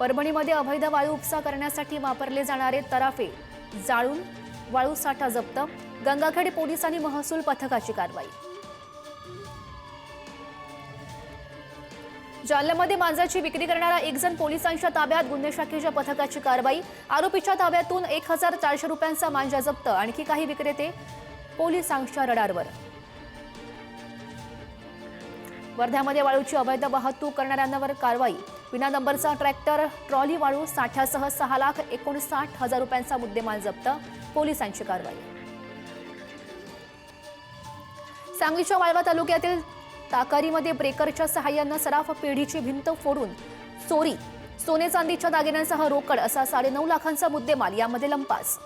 परभणीमध्ये अवैध वाळू उपसा करण्यासाठी वापरले जाणारे तराफे जाळून वाळू साठा जप्त गंगाखेड पोलिसांनी महसूल पथकाची कारवाई. जालन्यामध्ये मांजाची विक्री करणारा एक जण पोलिसांच्या ताब्यात गुन्हे शाखेच्या पथकाची कारवाई. आरोपीच्या ताब्यातून एक हजार चारशे रुपयांचा मांजा जप्त. आणखी काही विक्रेते पोलिसांच्या रडारवर. वर्ध्यामध्ये वाळूची अवैध वाहतूक करणाऱ्यांवर कारवाई. विना नंबरचा ट्रॅक्टर ट्रॉली वाळू साठ्यासह सहा लाख एकोणसाठ हजार रुपयांचा मुद्देमाल जप्त. पोलिसांची कारवाई. सांगलीच्या वाळवा तालुक्यातील ताकारीमध्ये ब्रेकरच्या सहाय्यानं सराफ पेढीची भिंत फोडून चोरी. सोने चांदीच्या दागिन्यांसह रोकड असा साडेनऊ लाखांचा मुद्देमाल यामध्ये लंपास.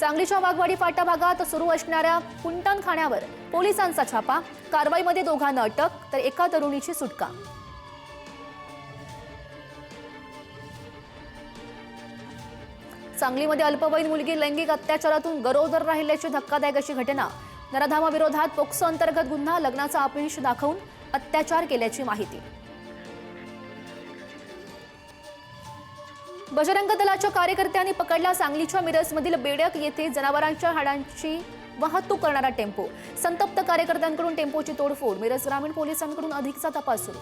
सांगलीच्या वाघवाडी फाटा भागात सुरू असणाऱ्या कुंटण खाण्यावर पोलिसांचा छापा. कारवाईमध्ये दोघांना अटक तर एका तरुणीची सुटका. सांगलीमध्ये अल्पवयीन मुलगी लैंगिक अत्याचारातून गरोदर राहिल्याची धक्कादायक अशी घटना. नराधामाविरोधात पोक्सो अंतर्गत गुन्हा लग्नाचा अपयश दाखवून अत्याचार केल्याची माहिती. बजरंग दलाच्या कार्यकर्त्यांनी पकडला सांगलीच्या मिरजमधील बेडक येथे जनावरांच्या हाडांची वाहतूक करणारा टेम्पो. संतप्त कार्यकर्त्यांकडून टेम्पोची तोडफोड. मिरज ग्रामीण पोलिसांकडून अधिकचा तपास सुरू.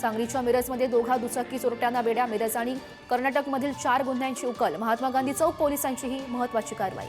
सांगलीच्या मिरजमध्ये दोघा दुचाकी चोरट्यांना बेड्या मिरज आणि कर्नाटकमधील चार गुन्ह्यांची उकल. महात्मा गांधी चौक पोलिसांची ही महत्वाची कारवाई.